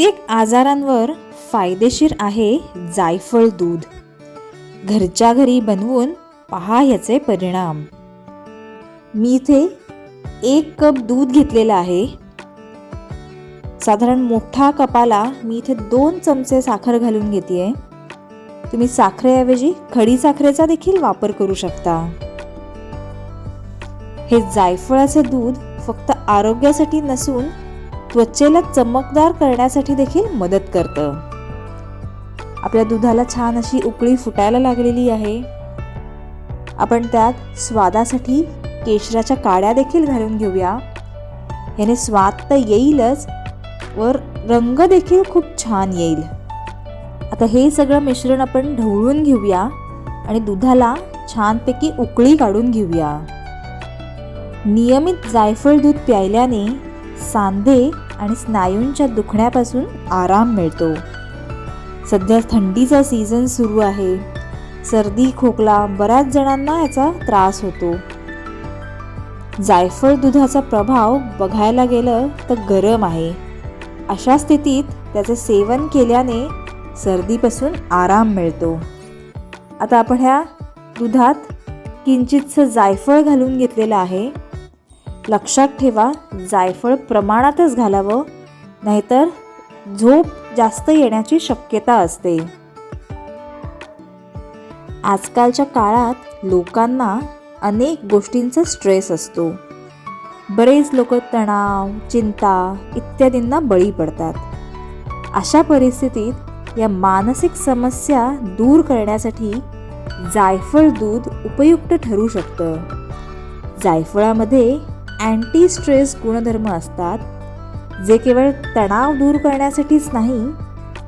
कित्येक आजारांवर फायदेशीर आहे जायफळ दूध. घरच्या घरी बनवून पहा याचे परिणाम. मी इथे एक कप दूध घेतलेलं आहे. साधारण मोठा कपाला मी इथे दोन चमचे साखर घालून घेते तुम्ही साखरेऐवजी खडी साखरेचा देखील वापर करू शकता. हे जायफळाचे दूध फक्त आरोग्यासाठी नसून त्वचेला चमकदार करण्यासाठी देखील मदत करतं. आपल्या दुधाला छान अशी उकळी फुटायला लागलेली आहे. आपण त्यात स्वादासाठी केशराच्या काड्या देखील घालून घेऊया. याने स्वाद तर येईलच वर रंग देखील खूप छान येईल. आता हे सगळं मिश्रण आपण ढवळून घेऊया आणि दुधाला छानपैकी उकळी काढून घेऊया. नियमित जायफळ दूध प्यायल्याने सांधे आणि स्नायूंच्या दुखण्यापासून आराम मिळतो. सध्या थंडीचा सीझन सुरू आहे. सर्दी खोकला बऱ्याच जणांना याचा त्रास होतो. जायफळ दुधाचा प्रभाव बघायला गेलं तर गरम आहे. अशा स्थितीत त्याचे सेवन केल्याने सर्दीपासून आराम मिळतो. आता आपण ह्या दुधात किंचितसं जायफळ घालून घेतलेलं आहे. लक्षात ठेवा जायफळ प्रमाणातच घालावं नाहीतर झोप जास्त येण्याची शक्यता असते. आजकालच्या काळात लोकांना अनेक गोष्टींचा स्ट्रेस असतो. बरेच लोक तणाव चिंता इत्यादींना बळी पडतात. अशा परिस्थितीत या मानसिक समस्या दूर करण्यासाठी जायफळ दूध उपयुक्त ठरू शकतं. जायफळामध्ये अँटी स्ट्रेस गुणधर्म असतात. जे केवळ तणाव दूर करण्यासाठीच नाही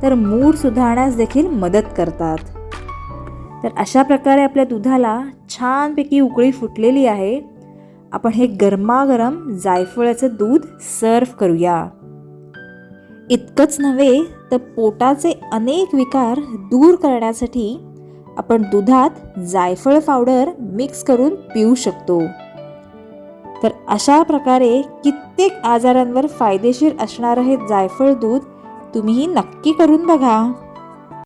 तर मूड सुधारण्यास देखील मदत करतात. तर अशा प्रकारे आपल्या दुधाला छानपैकी उकळी फुटलेली आहे. आपण हे गरमागरम जायफळाचं दूध सर्व करूया. इतकंच नव्हे तर पोटाचे अनेक विकार दूर करण्यासाठी आपण दुधात जायफळ पावडर मिक्स करून पिऊ शकतो. तर अशा प्रकारे कित्येक आजारांवर फायदेशीर असणारं हे जायफळ दूध तुम्हीही नक्की करून बघा.